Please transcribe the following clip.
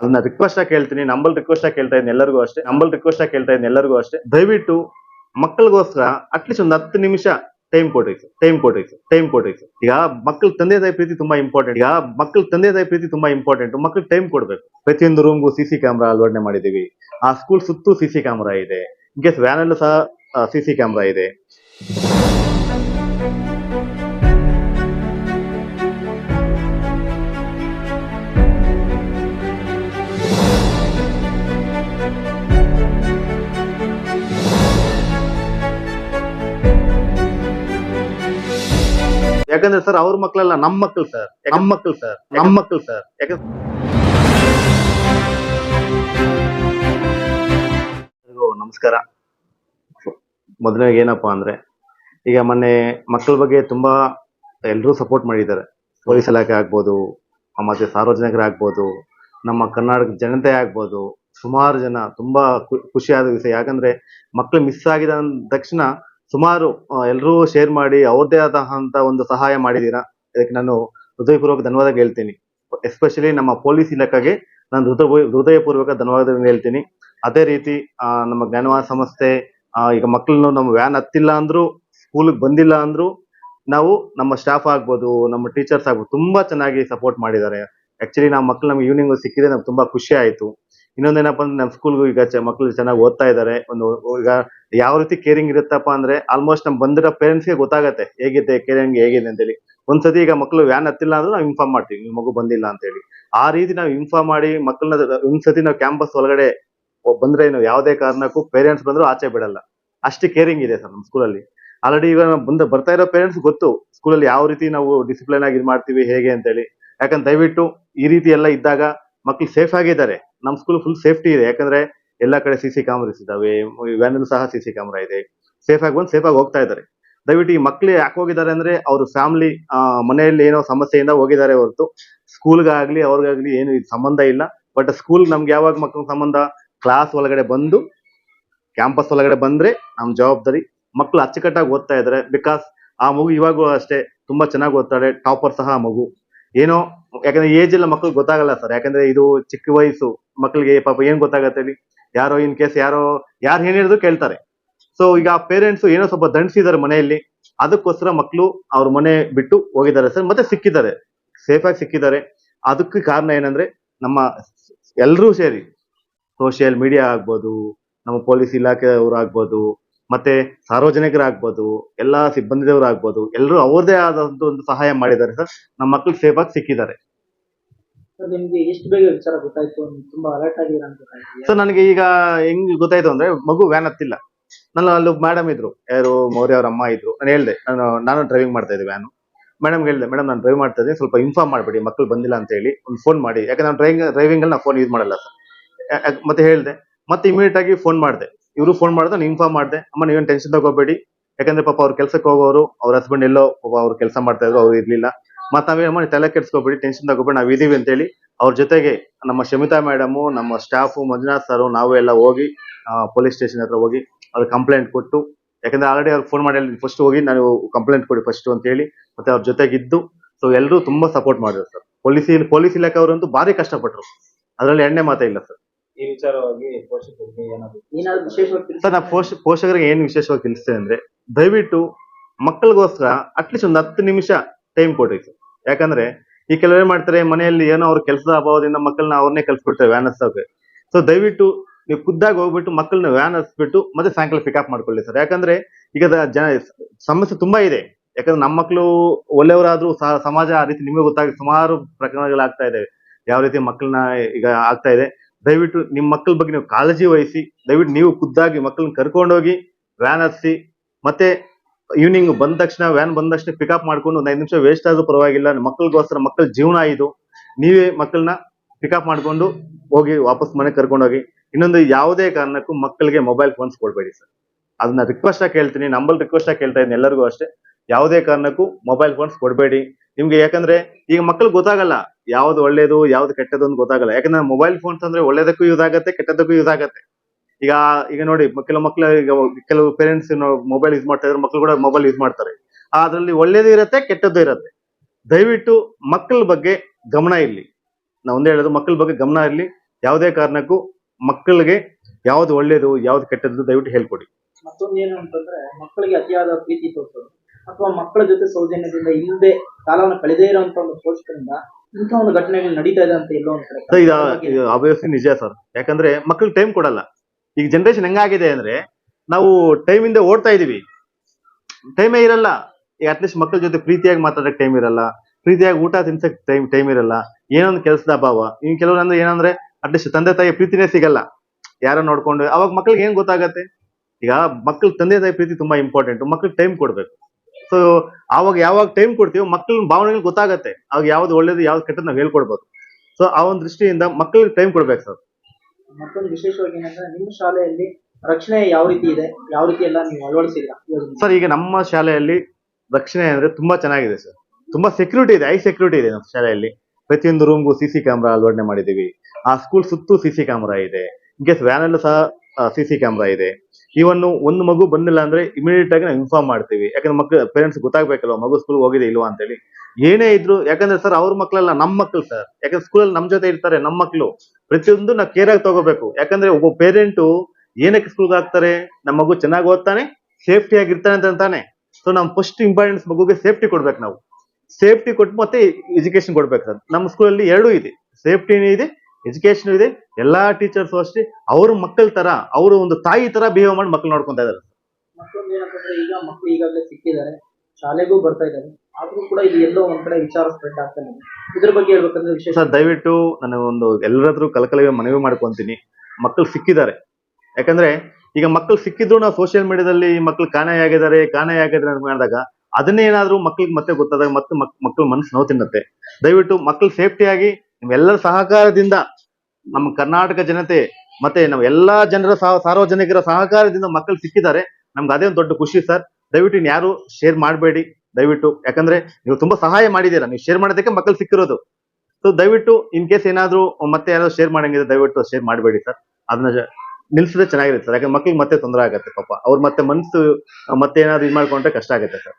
ಅದನ್ನ ರಿಕ್ವೆಸ್ಟ್ ಆಗಿ ಕೇಳ್ತೀನಿ, ನಂಬಲ್ ರಿಕ್ವೆಸ್ಟ್ ಆಗಿ ಕೇಳ್ತಾ ಇದ್ದೀನಿ ಎಲ್ಲರಿಗೂ ಅಷ್ಟೇ. ನಂಬಲ್ ರಿಕ್ವೆಸ್ಟ್ ಆಗಿ ಕೇಳ್ತಾ ಇದ್ದೀನಿ ಎಲ್ಲರಿಗೂ ಅಷ್ಟೇ. ದಯವಿಟ್ಟು ಮಕ್ಕಳಿಗೋಸ್ಕರ ಅಟ್ಲೀಸ್ಟ್ ಒಂದು ಹತ್ತು ನಿಮಿಷ ಟೈಮ್ ಕೊಡ್ರಿ ಟೈಮ್ ಕೊಡ್ರಿ ಟೈಮ್ ಕೊಡ್ರಿ. ಈಗ ಮಕ್ಕಳ ತಂದೆ ತಾಯಿ ಪ್ರೀತಿ ತುಂಬಾ ಇಂಪಾರ್ಟೆಂಟ್ ಈಗ ಮಕ್ಕಳ ತಂದೆ ತಾಯಿ ಪ್ರೀತಿ ತುಂಬಾ ಇಂಪಾರ್ಟೆಂಟ್ ಮಕ್ಕಳಿಗೆ ಟೈಮ್ ಕೊಡ್ಬೇಕು. ಪ್ರತಿಯೊಂದು ರೂಮ್ಗೂ ಸಿ ಸಿ ಕ್ಯಾಮ್ರಾ ಅಳವಡನೆ ಮಾಡಿದೀವಿ ಆ ಸ್ಕೂಲ್ ಸುತ್ತೂ ಸಿ ಸಿ ಕ್ಯಾಮ್ರಾ ಇದೆ. ಇನ್ ಕೇಸ್ ವ್ಯಾನಲ್ಲೂ ಸಹ ಸಿ ಸಿ ಕ್ಯಾಮ್ರಾ ಇದೆ. ಯಾಕಂದ್ರೆ ಸರ್ ಅವ್ರ ಮಕ್ಕಳೆಲ್ಲ ನಮ್ಮ ಮಕ್ಕಳು ಸರ್. ನಮ್ಮ ಮಕ್ಕಳು ಸರ್. ನಮ್ಮ ಮಕ್ಕಳು ಸರ್. ಯಾಕಂದ್ರೆ ನಮಸ್ಕಾರ. ಮೊದಲನೇಗೆ ಏನಪ್ಪಾ ಅಂದ್ರೆ ಈಗ ಮೊನ್ನೆ ಮಕ್ಕಳ ಬಗ್ಗೆ ತುಂಬಾ ಎಲ್ಲರೂ ಸಪೋರ್ಟ್ ಮಾಡಿದ್ದಾರೆ. ಪೊಲೀಸ್ ಇಲಾಖೆ ಆಗ್ಬೋದು ಮತ್ತೆ ಸಾರ್ವಜನಿಕರಾಗ್ಬೋದು ನಮ್ಮ ಕರ್ನಾಟಕ ಜನತೆ ಆಗ್ಬೋದು ಸುಮಾರು ಜನ ತುಂಬಾ ಖುಷಿಯಾದ ವಿಷಯ. ಯಾಕಂದ್ರೆ ಮಕ್ಕಳು ಮಿಸ್ ಆಗಿದ ಅಂದ ತಕ್ಷಣ ಸುಮಾರು ಎಲ್ಲರೂ ಶೇರ್ ಮಾಡಿ ಅವ್ರದೇ ಆದಂತ ಒಂದು ಸಹಾಯ ಮಾಡಿದೀರಾ? ಇದಕ್ಕೆ ನಾನು ಹೃದಯಪೂರ್ವಕ ಧನ್ಯವಾದ ಹೇಳ್ತೀನಿ. ಎಸ್ಪೆಷಲಿ ನಮ್ಮ ಪೊಲೀಸ್ ಇಲಾಖೆಗೆ ನಾನು ಹೃದಯ, ಹೃದಯಪೂರ್ವಕ ಧನ್ಯವಾದ ಹೇಳ್ತೀನಿ. ಅದೇ ರೀತಿ ನಮ್ಮ ಜ್ಞಾನವಾದ ಸಂಸ್ಥೆ ಈಗ ಮಕ್ಕಳನ್ನು ನಮ್ಮ ವ್ಯಾನ್ ಹತ್ತಿಲ್ಲ ಅಂದ್ರೂ ಸ್ಕೂಲ್ಗೆ ಬಂದಿಲ್ಲ ಅಂದ್ರೂ, ನಾವು ನಮ್ಮ ಸ್ಟಾಫ್ ಆಗ್ಬೋದು, ನಮ್ಮ ಟೀಚರ್ಸ್ ಆಗ್ಬೋದು, ತುಂಬಾ ಚೆನ್ನಾಗಿ ಸಪೋರ್ಟ್ ಮಾಡಿದ್ದಾರೆ. ಆಕ್ಚುಲಿ ನಾವು ಮಕ್ಕಳು ನಮ್ಗೆ ಈವ್ನಿಂಗ್ ಸಿಕ್ಕಿದೆ ನಮ್ಗೆ ತುಂಬಾ ಖುಷಿ ಆಯ್ತು. ಇನ್ನೊಂದೇನಪ್ಪ ಅಂದ್ರೆ ನಮ್ಮ ಸ್ಕೂಲ್ಗೂ ಈಗ ಮಕ್ಕಳು ಚೆನ್ನಾಗಿ ಓದ್ತಾ ಇದ್ದಾರೆ ಒಂದು ಈಗ ಯಾವ ರೀತಿ ಕೇರಿಂಗ್ ಇರುತ್ತಪ್ಪ ಅಂದ್ರೆ ಆಲ್ಮೋಸ್ಟ್ ನಮ್ ಬಂದಿರೋ ಪೇರೆಂಟ್ಸ್ಗೆ ಗೊತ್ತಾಗತ್ತೆ ಹೇಗಿದೆ ಕೇರಿಂಗ್ ಹೇಗಿದೆ ಅಂತೇಳಿ. ಒಂದ್ಸತಿ ಈಗ ಮಕ್ಕಳು ವ್ಯಾನ್ ಹತ್ತಿಲ್ಲ ಅಂದ್ರೆ ನಾವು ಇನ್ಫಾರ್ಮ್ ಮಾಡ್ತೀವಿ, ನಿಮ್ಮ ಮಗು ಬಂದಿಲ್ಲ ಅಂತ ಹೇಳಿ ಆ ರೀತಿ ನಾವು ಇನ್ಫಾರ್ಮ್ ಮಾಡಿ ಮಕ್ಕಳನ್ನ ಒಂದ್ಸತಿ ನಾವು ಕ್ಯಾಂಪಸ್ ಒಳಗಡೆ ಬಂದ್ರೆ ನಾವು ಯಾವುದೇ ಕಾರಣಕ್ಕೂ ಪೇರೆಂಟ್ಸ್ ಬಂದ್ರು ಆಚೆ ಬಿಡಲ್ಲ. ಅಷ್ಟು ಕೇರಿಂಗ್ ಇದೆ ಸರ್ ನಮ್ಮ ಸ್ಕೂಲಲ್ಲಿ ಆಲ್ರೆಡಿ ಈಗ ಬಂದ, ಬರ್ತಾ ಇರೋ ಪೇರೆಂಟ್ಸ್ ಗೊತ್ತು ಸ್ಕೂಲಲ್ಲಿ ಯಾವ ರೀತಿ ನಾವು ಡಿಸಿಪ್ಲಿನ್ ಆಗಿ ಇದ್ ಮಾಡ್ತೀವಿ, ಹೇಗೆ ಅಂತೇಳಿ. ಯಾಕಂದ್ರೆ ದಯವಿಟ್ಟು ಈ ರೀತಿ ಎಲ್ಲ ಇದ್ದಾಗ ಮಕ್ಕಳು ಸೇಫ್ ಆಗಿದ್ದಾರೆ. ನಮ್ಮ ಸ್ಕೂಲ್ ಫುಲ್ ಸೇಫ್ಟಿ ಇದೆ. ಯಾಕಂದ್ರೆ ಎಲ್ಲಾ ಕಡೆ ಸಿ ಸಿ ಕ್ಯಾಮ್ರಾಸ್ ಇದಾವೆ ವ್ಯಾನ್ ಸಹ ಸಿ ಸಿ ಕ್ಯಾಮ್ರಾ ಇದೆ. ಸೇಫ್ ಆಗಿ ಬಂದು ಸೇಫ್ ಆಗಿ ಹೋಗ್ತಾ ಇದ್ದಾರೆ. ದಯವಿಟ್ಟು ಈ ಮಕ್ಳು ಯಾಕೆ ಹೋಗಿದ್ದಾರೆ ಅಂದ್ರೆ ಅವ್ರ ಫ್ಯಾಮಿಲಿ ಮನೆಯಲ್ಲಿ ಏನೋ ಸಮಸ್ಯೆಯಿಂದ ಹೋಗಿದ್ದಾರೆ ಹೊರತು ಸ್ಕೂಲ್ಗಾಗ್ಲಿ ಅವ್ರಿಗಾಗ್ಲಿ ಏನು ಇದು ಸಂಬಂಧ ಇಲ್ಲ. ಬಟ್ ಸ್ಕೂಲ್ ನಮ್ಗೆ ಯಾವಾಗ ಮಕ್ಳ ಸಂಬಂಧ? ಕ್ಲಾಸ್ ಒಳಗಡೆ ಬಂದು ಕ್ಯಾಂಪಸ್ ಒಳಗಡೆ ಬಂದ್ರೆ ನಮ್ ಜವಾಬ್ದಾರಿ ಮಕ್ಳು ಅಚ್ಚುಕಟ್ಟಾಗಿ ಓದ್ತಾ ಇದಾರೆ ಬಿಕಾಸ್ ಆ ಮಗು ಇವಾಗೂ ಅಷ್ಟೇ ತುಂಬಾ ಚೆನ್ನಾಗಿ ಓದ್ತಾಳೆ ಟಾಪರ್ ಸಹ ಆ ಮಗು. ಏನೋ, ಯಾಕಂದ್ರೆ ಏಜ್ ಎಲ್ಲ ಮಕ್ಳಿಗೆ ಗೊತ್ತಾಗಲ್ಲ ಸರ್. ಯಾಕಂದ್ರೆ ಇದು ಚಿಕ್ಕ ವಯಸ್ಸು. ಮಕ್ಳಿಗೆ, ಪಾಪ ಏನ್ ಗೊತ್ತಾಗತ್ತೆ ಹೇಳಿ? ಯಾರೋ ಇನ್ ಕೇಸ್ ಯಾರೋ, ಯಾರು ಏನ್ ಹೇಳಿದ್ರು ಕೇಳ್ತಾರೆ. ಸೊ ಈಗ ಪೇರೆಂಟ್ಸ್ ಏನೋ ಸ್ವಲ್ಪ ದಂಡಿಸಿದ್ದಾರೆ ಮನೆಯಲ್ಲಿ. ಅದಕ್ಕೋಸ್ಕರ ಮಕ್ಕಳು ಅವ್ರ ಮನೆ ಬಿಟ್ಟು ಹೋಗಿದ್ದಾರೆ ಸರ್. ಮತ್ತೆ ಸಿಕ್ಕಿದ್ದಾರೆ. ಸೇಫ್ ಆಗಿ ಸಿಕ್ಕಿದ್ದಾರೆ. ಅದಕ್ಕೆ ಕಾರಣ ಏನಂದ್ರೆ, ನಮ್ಮ ಎಲ್ಲರೂ ಸೇರಿ ಸೋಷಿಯಲ್ ಮೀಡಿಯಾ ಆಗ್ಬೋದು, ನಮ್ಮ ಪೊಲೀಸ್ ಇಲಾಖೆಯವರು ಆಗ್ಬೋದು, ಮತ್ತೆ ಸಾರ್ವಜನಿಕರಾಗ್ಬೋದು, ಎಲ್ಲಾ ಸಿಬ್ಬಂದಿದವರು ಆಗ್ಬೋದು ಎಲ್ಲರೂ ಅವ್ರದೇ ಆದಂತ ಒಂದು ಸಹಾಯ ಮಾಡಿದ್ದಾರೆ ಸರ್. ನಮ್ಮ ಮಕ್ಳು ಸೇಫ್ ಆಗಿ ಸಿಕ್ಕಿದ್ದಾರೆ. ಸರ್ ನನಗೆ ಈಗ ಹೆಂಗ್ ಗೊತ್ತಾಯ್ತು ಅಂದ್ರೆ ಮಗು ವ್ಯಾನ್ ಹತ್ತಿಲ್ಲ. ನಾನು ಅಲ್ಲಿ ಮೇಡಮ್ ಇದ್ರು. ಯಾರು? ಮೌರ್ಯ ಅವ್ರ ಅಮ್ಮ ಇದ್ರು. ನಾನು ಹೇಳ್ದೆ, ನಾನು ನಾನು ಡ್ರೈವಿಂಗ್ ಮಾಡ್ತಾ ಇದ್ದೆ ವ್ಯಾನು ಮೇಡಮ್ ಹೇಳ್ದೆ ಮೇಡಮ್ ನಾನು ಡ್ರೈವ್ ಮಾಡ್ತಾ ಇದ್ದೀನಿ. ಸ್ವಲ್ಪ ಇನ್ಫಾರ್ಮ್ ಮಾಡಬೇಡಿ ಮಕ್ಕಳು ಬಂದಿಲ್ಲ ಅಂತ ಹೇಳಿ ಒಂದು ಫೋನ್ ಮಾಡಿ. ಯಾಕಂದ್ರೆ ನಾನು ಡ್ರೈವಿಂಗ್ ಡ್ರೈವಿಂಗ್ ಅಲ್ಲಿ ನಾನು ಫೋನ್ ಯೂಸ್ ಮಾಡಲ್ಲ ಸರ್. ಮತ್ತೆ ಹೇಳ್ದೆ, ಮತ್ತೆ ಇಮಿಡಿಯೇಟ್ ಆಗಿ ಫೋನ್ ಮಾಡಿದೆ. ಇವರು ಫೋನ್ ಮಾಡಿದ್ರೆ ನಾನು ಇನ್ಫಾರ್ಮ್ ಮಾಡಿದೆ. ಅಮ್ಮ, ನೀವೇನು ಟೆನ್ಷನ್ ತಗೋಬೇಡಿ. ಯಾಕಂದ್ರೆ ಪಾಪ ಅವ್ರ ಕೆಲಸಕ್ಕೆ ಹೋಗೋರು, ಅವ್ರ ಹಸ್ಬೆಂಡ್ ಎಲ್ಲೋ ಪಾಪ ಅವ್ರು ಕೆಲಸ ಮಾಡ್ತಾ ಇದ್ರು, ಅವ್ರು ಇರ್ಲಿಲ್ಲ. ಮತ್ತೆ ನಾವೇನು ತಲೆ ಕೆಡ್ಸ್ಕೊಬೇಡಿ ಟೆನ್ಷನ್ ತಗೋಬೇಡಿ ನಾವು ಇದೀವಿ ಅಂತೇಳಿ ಅವ್ರ ಜೊತೆಗೆ ನಮ್ಮ ಶಮಿತಾ ಮೇಡಮು ನಮ್ಮ ಸ್ಟಾಫು ಮಂಜುನಾಥ್ ಸರ್ ನಾವು ಎಲ್ಲ ಹೋಗಿ ಪೊಲೀಸ್ ಸ್ಟೇಷನ್ ಹತ್ರ ಹೋಗಿ ಅವ್ರ ಕಂಪ್ಲೇಂಟ್ ಕೊಟ್ಟು ಯಾಕಂದ್ರೆ ಆಲ್ರೆಡಿ ಅವ್ರಿಗೆ ಫೋನ್ ಮಾಡಿ ಫಸ್ಟ್ ಹೋಗಿ ನಾನು ಕಂಪ್ಲೇಂಟ್ ಕೊಡಿ ಫಸ್ಟ್ ಅಂತ ಹೇಳಿ ಮತ್ತೆ ಅವ್ರ ಜೊತೆಗಿದ್ದು ಸೊ ಎಲ್ಲರೂ ತುಂಬಾ ಸಪೋರ್ಟ್ ಮಾಡಿದ್ರು ಸರ್ ಪೊಲೀಸ್ ಪೊಲೀಸ್ ಇಲಾಖೆ ಅವರಂತೂ ಭಾರಿ ಕಷ್ಟಪಟ್ರು. ಅದರಲ್ಲಿ ಎಣ್ಣೆ ಮಾತೇ ಇಲ್ಲ ಸರ್ ಈ ವಿಚಾರವಾಗಿ ಪೋಷಕರಿಗೆ ಏನಾದ್ರು ಏನಾದ್ರು ವಿಶೇಷವಾಗಿ ಸರ್ ನಾ ಪೋಷ ಪೋಷಕರಿಗೆ ಏನ್ ವಿಶೇಷವಾಗಿ ತಿಳಿಸ್ತೇನೆ ಅಂದ್ರೆ ದಯವಿಟ್ಟು ಮಕ್ಕಳಿಗೋಸ್ಕರ ಅಟ್ಲೀಸ್ಟ್ ಒಂದು ಹತ್ತು ನಿಮಿಷ ಟೈಮ್ ಕೊಡ್ರಿ ಸರ್ ಯಾಕಂದ್ರೆ ಈ ಕೆಲವರು ಮಾಡ್ತಾರೆ, ಮನೆಯಲ್ಲಿ ಏನೋ ಅವ್ರ ಕೆಲಸದ ಅಭಾವದಿಂದ ಮಕ್ಕಳನ್ನ ಅವ್ರನ್ನೇ ಕಲ್ಸ್ಬಿಡ್ತಾರೆ ವ್ಯಾನ್ ಹಸ್ತಾವೆ ಸೊ ದಯವಿಟ್ಟು ನೀವು ಖುದ್ದಾಗಿ ಹೋಗ್ಬಿಟ್ಟು ಮಕ್ಕಳನ್ನ ವ್ಯಾನ್ ಹಸ್ಬಿಟ್ಟು ಮತ್ತೆ ಸಾಯಂಕಾಲ ಪಿಕಪ್ ಮಾಡ್ಕೊಳ್ಳಿ ಸರ್. ಯಾಕಂದ್ರೆ ಈಗ ಜನ ಸಮಸ್ಯೆ ತುಂಬಾ ಇದೆ. ಯಾಕಂದ್ರೆ ನಮ್ಮ ಮಕ್ಕಳು ಒಳ್ಳೆಯವರಾದ್ರೂ ಸಮಾಜ ಆ ರೀತಿ ನಿಮಗೆ ಗೊತ್ತಾಗಿ ಸುಮಾರು ಪ್ರಕರಣಗಳು ಆಗ್ತಾ ಇದೆ ಯಾವ ರೀತಿ ಮಕ್ಕಳನ್ನ ಈಗ ಆಗ್ತಾ ಇದೆ. ದಯವಿಟ್ಟು ನಿಮ್ಮ ಮಕ್ಕಳ ಬಗ್ಗೆ ನೀವು ಕಾಳಜಿ ವಹಿಸಿ, ದಯವಿಟ್ಟು ನೀವು ಖುದ್ದಾಗಿ ಮಕ್ಕಳನ್ನ ಕರ್ಕೊಂಡೋಗಿ ವ್ಯಾನ್ ಹಸಿ ಮತ್ತೆ ಈವ್ನಿಂಗ್ ಬಂದ ತಕ್ಷಣ ವ್ಯಾನ್ ಬಂದ ತಕ್ಷಣ ಪಿಕಪ್ ಮಾಡ್ಕೊಂಡು ಒಂದು ಐದು ನಿಮಿಷ ವೇಸ್ಟ್ ಆದ್ರೂ ಪರವಾಗಿಲ್ಲ. ಮಕ್ಕಳಿಗೋಸ್ಕರ ಮಕ್ಕಳ ಜೀವನ ಇದು. ನೀವೇ ಮಕ್ಕಳನ್ನ ಪಿಕಪ್ ಮಾಡ್ಕೊಂಡು ಹೋಗಿ ವಾಪಸ್ ಮನೆಗೆ ಕರ್ಕೊಂಡೋಗಿ ಇನ್ನೊಂದು ಯಾವುದೇ ಕಾರಣಕ್ಕೂ ಮಕ್ಕಳಿಗೆ ಮೊಬೈಲ್ ಫೋನ್ಸ್ ಕೊಡಬೇಡಿ ಸರ್. ಅದನ್ನ ರಿಕ್ವೆಸ್ಟ್ ಆಗಿ ಕೇಳ್ತೀನಿ, ನಂಬಲ್ ರಿಕ್ವೆಸ್ಟ್ ಆಗಿ ಕೇಳ್ತಾ ಇದ್ದೀನಿ ಎಲ್ಲರಿಗೂ ಅಷ್ಟೇ. ಯಾವುದೇ ಕಾರಣಕ್ಕೂ ಮೊಬೈಲ್ ಫೋನ್ಸ್ ಕೊಡಬೇಡಿ. ನಿಮ್ಗೆ ಯಾಕಂದ್ರೆ ಈಗ ಮಕ್ಕಳಿಗೆ ಗೊತ್ತಾಗಲ್ಲ ಯಾವ್ದು ಒಳ್ಳೇದು, ಯಾವ್ದು ಕೆಟ್ಟದ್ದು ಅಂತ ಗೊತ್ತಾಗಲ್ಲ. ಯಾಕಂದ್ರೆ ಮೊಬೈಲ್ ಫೋನ್ಸ್ ಅಂದ್ರೆ ಒಳ್ಳೇದಕ್ಕೂ ಯೂಸ್ ಆಗತ್ತೆ ಕೆಟ್ಟದಕ್ಕೂ ಯೂಸ್ ಆಗತ್ತೆ. ಈಗ ಈಗ ನೋಡಿ ಕೆಲವು ಮಕ್ಕಳು ಈಗ ಕೆಲವು ಪೇರೆಂಟ್ಸ್ ಮೊಬೈಲ್ ಯೂಸ್ ಮಾಡ್ತಾ ಇದ್ರೆ ಮಕ್ಕಳು ಕೂಡ ಮೊಬೈಲ್ ಯೂಸ್ ಮಾಡ್ತಾರೆ. ಅದರಲ್ಲಿ ಒಳ್ಳೇದು ಇರತ್ತೆ ಕೆಟ್ಟದ್ದು ಇರತ್ತೆ. ದಯವಿಟ್ಟು ಮಕ್ಕಳ ಬಗ್ಗೆ ಗಮನ ಇರಲಿ. ನಾ ಒಂದೇ ಹೇಳೋದು ಮಕ್ಕಳ ಬಗ್ಗೆ ಗಮನ ಇರಲಿ. ಯಾವುದೇ ಕಾರಣಕ್ಕೂ ಮಕ್ಕಳಿಗೆ ಯಾವ್ದು ಒಳ್ಳೇದು ಯಾವ್ದು ಕೆಟ್ಟದ್ದು ದಯವಿಟ್ಟು ಹೇಳ್ಕೊಡಿ. ಮತ್ತೊಂದು ಏನು ಅಂತಂದ್ರೆ ಮಕ್ಕಳಿಗೆ ಅತಿಯಾದ ಪ್ರೀತಿ ತೋರಿಸೋದು. ಅಥವಾ ಮಕ್ಕಳ ಜೊತೆ ಸೌಜನ್ಯದಿಂದ ಇಲ್ಲದೆ ಕಾಲವನ್ನು ಕಳೆದೇ ಇರುವಂತ ಒಂದು ಪೋಷಕರಿಂದ ಇಂಥ ಒಂದು ಘಟನೆಗಳು ನಡೀತಾ ಇದೆ ಅಂತ ಎಲ್ಲೋ ಒಂದು ಇದು ನಿಜ ಸರ್. ಯಾಕಂದ್ರೆ ಮಕ್ಕಳಿಗೆ ಟೈಮ್ ಕೊಡಲ್ಲ. ಈಗ ಜನರೇಷನ್ ಹೆಂಗಾಗಿದೆ ಅಂದ್ರೆ ನಾವು ಟೈಮ್ ಇಂದ ಓಡ್ತಾ ಇದೀವಿ. ಟೈಮೇ ಇರಲ್ಲ. ಈಗ ಅಟ್ಲೀಸ್ಟ್ ಮಕ್ಕಳ ಜೊತೆ ಪ್ರೀತಿಯಾಗಿ ಮಾತಾಡಕ್ ಟೈಮ್ ಇರಲ್ಲ. ಪ್ರೀತಿಯಾಗಿ ಊಟ ತಿನ್ಸಕ್ ಟೈಮ್ ಟೈಮ್ ಇರಲ್ಲ. ಏನೊಂದು ಕೆಲಸದ ಅಭಾವ. ಇನ್ ಕೆಲವ್ರು ಅಂದ್ರೆ ಏನಂದ್ರೆ ಅಟ್ಲೀಸ್ಟ್ ತಂದೆ ತಾಯಿ ಪ್ರೀತಿನೇ ಸಿಗಲ್ಲ. ಯಾರೋ ನೋಡ್ಕೊಂಡು ಅವಾಗ ಮಕ್ಳಿಗೆ ಏನ್ ಗೊತ್ತಾಗತ್ತೆ? ಈಗ ಮಕ್ಳ ತಂದೆ ತಾಯಿ ಪ್ರೀತಿ ತುಂಬಾ ಇಂಪಾರ್ಟೆಂಟ್ ಮಕ್ಳಿಗೆ ಟೈಮ್ ಕೊಡ್ಬೇಕು. ಸೊ ಅವಾಗ ಯಾವಾಗ ಟೈಮ್ ಕೊಡ್ತೀವೋ ಮಕ್ಳ ಭಾವನೆಗಳು ಗೊತ್ತಾಗತ್ತೆ. ಅವಾಗ ಯಾವ್ದು ಒಳ್ಳೇದು, ಯಾವ್ದು ಕೆಟ್ಟದ್ದು ನಾವು ಹೇಳ್ಕೊಡ್ಬೋದು. ಸೊ ಆ ಒಂದು ದೃಷ್ಟಿಯಿಂದ ಮಕ್ಳಿಗೆ ಟೈಮ್ ಕೊಡ್ಬೇಕು ಸರ್. ಮತ್ತೊಂದು ವಿಶೇಷವಾಗಿ ಏನಂದ್ರೆ, ನಿಮ್ಮ ಶಾಲೆಯಲ್ಲಿ ರಕ್ಷಣೆ ಯಾವ ರೀತಿ ಇದೆ? ಯಾವ ರೀತಿ ಎಲ್ಲ ನೀವು ಅಳವಡಿಸಿಲ್ಲ ಸರ್, ಈಗ ನಮ್ಮ ಶಾಲೆಯಲ್ಲಿ ರಕ್ಷಣೆ ಅಂದ್ರೆ ತುಂಬಾ ಚೆನ್ನಾಗಿದೆ ಸರ್. ತುಂಬಾ ಸೆಕ್ಯೂರಿಟಿ ಇದೆ ಐ ಸೆಕ್ಯೂರಿಟಿ ಇದೆ ನಮ್ಮ ಶಾಲೆಯಲ್ಲಿ. ಪ್ರತಿಯೊಂದು ರೂಮ್ಗೂ ಸಿ ಸಿ ಕ್ಯಾಮ್ರಾ ಅಳವಡನೆ ಮಾಡಿದೀವಿ ಆ ಸ್ಕೂಲ್ ಸುತ್ತೂ ಸಿ ಸಿ ಕ್ಯಾಮ್ರಾ ಇದೆ. ಇನ್ ಕೇಸ್ ಅಲ್ಲೂ ಸಹ ಸಿ ಸಿ ಕ್ಯಾಮ್ರಾ ಇದೆ. ಇವನ್ನು ಒಂದು ಮಗು ಬಂದಿಲ್ಲ ಅಂದ್ರೆ ಇಮಿಡಿಯೇಟ್ ಆಗಿ ನಾವು ಇನ್ಫಾರ್ಮ್ ಮಾಡ್ತೀವಿ. ಯಾಕಂದ್ರೆ ಮಕ್ಳು ಪೇರೆಂಟ್ಸ್ ಗೊತ್ತಾಗ್ಬೇಕಲ್ವ, ಮಗು ಸ್ಕೂಲ್ ಹೋಗಿದೆ ಇಲ್ವಾ ಅಂತೇಳಿ. ಏನೇ ಇದ್ರು, ಯಾಕಂದ್ರೆ ಸರ್, ಅವ್ರ ಮಕ್ಕಳೆಲ್ಲ ನಮ್ಮ ಮಕ್ಕಳು ಸರ್. ಯಾಕಂದ್ರೆ ಸ್ಕೂಲಲ್ಲಿ ನಮ್ಮ ಜೊತೆ ಇರ್ತಾರೆ ನಮ್ಮ ಮಕ್ಕಳು ಪ್ರತಿಯೊಂದು ನಾವು ಕೇರ್ ಆಗಿ ತಗೋಬೇಕು. ಯಾಕಂದ್ರೆ ಒಬ್ಬ ಪೇರೆಂಟು ಏನಕ್ಕೆ ಸ್ಕೂಲ್ಗೆ ಹಾಕ್ತಾರೆ? ನಮ್ಮ ಮಗು ಚೆನ್ನಾಗಿ ಓದ್ತಾನೆ ಸೇಫ್ಟಿ ಆಗಿರ್ತಾನೆ ಅಂತ ಅಂತಾನೆ. ಸೊ ನಮ್ ಫಸ್ಟ್ ಇಂಪಾರ್ಟೆನ್ಸ್ ಮಗುಗೆ ಸೇಫ್ಟಿ ಕೊಡ್ಬೇಕು ನಾವು. ಸೇಫ್ಟಿ ಕೊಟ್ಟು ಮತ್ತೆ ಎಜುಕೇಶನ್ ಕೊಡ್ಬೇಕು ಸರ್. ನಮ್ಮ ಸ್ಕೂಲಲ್ಲಿ ಎರಡೂ ಇದೆ. ಸೇಫ್ಟಿನೂ ಇದೆ ಎಜುಕೇಶನ್ ಇದೆ. ಎಲ್ಲಾ ಟೀಚರ್ಸ್ ಅಷ್ಟೇ. ಅವ್ರ ಮಕ್ಕಳ ತರ, ಅವರು ಒಂದು ತಾಯಿ ತರ ಬಿಹೇವ್ ಮಾಡಿ ಮಕ್ಕಳು ನೋಡ್ಕೊಂತ ಇದಾರೆ ಈಗ ಮಕ್ಕಳು ಈಗಾಗಲೇ ಸಿಕ್ಕಿದ್ದಾರೆ. ಶಾಲೆಗೂ ಬರ್ತಾ ಇದ್ದಾರೆ. ಆದ್ರೂ ಕೂಡ ಇದು ಎಲ್ಲೋ ಒಂದ್ ಕಡೆ ವಿಚಾರ. ಇದ್ರ ಬಗ್ಗೆ ಹೇಳ್ಬೇಕಂದ್ರೆ ವಿಶೇಷ ದಯವಿಟ್ಟು ನಾನು ಒಂದು ಎಲ್ಲರ ಹತ್ರ ಕಲಕಲವೇ ಮನವಿ ಮಾಡ್ಕೊಂತೀನಿ. ಮಕ್ಕಳು ಸಿಕ್ಕಿದ್ದಾರೆ. ಯಾಕಂದ್ರೆ ಈಗ ಮಕ್ಕಳು ಸಿಕ್ಕಿದ್ರು ನಾವು ಸೋಷಿಯಲ್ ಮೀಡಿಯಾದಲ್ಲಿ ಮಕ್ಕಳು ಕಾಣೆಯಾಗಿದ್ದಾರೆ ಕಾಣೆಯಾಗಿದ್ದಾರೆ ಅಂತ ಮಾಡಿದಾಗ ಅದನ್ನೇ ಏನಾದ್ರೂ ಮಕ್ಳಿಗೆ ಮತ್ತೆ ಗೊತ್ತಾದಾಗ ಮತ್ತೆ ಮಕ್ ಮಕ್ಕಳು ಮನಸ್ಸು ನೋವು ತಿನ್ನತ್ತೆ. ದಯವಿಟ್ಟು ಮಕ್ಕಳು ಸೇಫ್ಟಿಯಾಗಿ ನಿಮ್ಮೆಲ್ಲರ ಸಹಕಾರದಿಂದ ನಮ್ಮ ಕರ್ನಾಟಕ ಜನತೆ ಮತ್ತೆ ನಾವು ಎಲ್ಲಾ ಜನರ ಸಾರ್ವಜನಿಕರ ಸಹಕಾರದಿಂದ ಮಕ್ಕಳು ಸಿಕ್ಕಿದ್ದಾರೆ. ನಮ್ಗೆ ಅದೇ ಒಂದು ದೊಡ್ಡ ಖುಷಿ ಸರ್. ದಯವಿಟ್ಟು ಯಾರು ಶೇರ್ ಮಾಡಬೇಡಿ. ದಯವಿಟ್ಟು, ಯಾಕಂದ್ರೆ ನೀವು ತುಂಬಾ ಸಹಾಯ ಮಾಡಿದ್ದೀರಾ, ನೀವು ಶೇರ್ ಮಾಡೋದಕ್ಕೆ ಮಕ್ಕಳು ಸಿಕ್ಕಿರೋದು. ಸೊ ದಯವಿಟ್ಟು ಇನ್ ಕೇಸ್ ಏನಾದ್ರು ಮತ್ತೆ ಏನಾದ್ರು ಶೇರ್ ಮಾಡಂಗಿದ್ರೆ ದಯವಿಟ್ಟು ಶೇರ್ ಮಾಡಬೇಡಿ ಸರ್ ಅದನ್ನ ನಿಲ್ಸಿದ್ರೆ ಚೆನ್ನಾಗಿರುತ್ತೆ ಸರ್ ಯಾಕಂದ್ರೆ ಮಕ್ಳಿಗೆ ಮತ್ತೆ ತೊಂದರೆ ಆಗುತ್ತೆ ಪಾಪ. ಅವ್ರ ಮತ್ತೆ ಮನ್ಸು, ಮತ್ತೆ ಏನಾದ್ರು ಇದು ಮಾಡ್ಕೊಂಡ್ರೆ ಕಷ್ಟ ಆಗುತ್ತೆ ಸರ್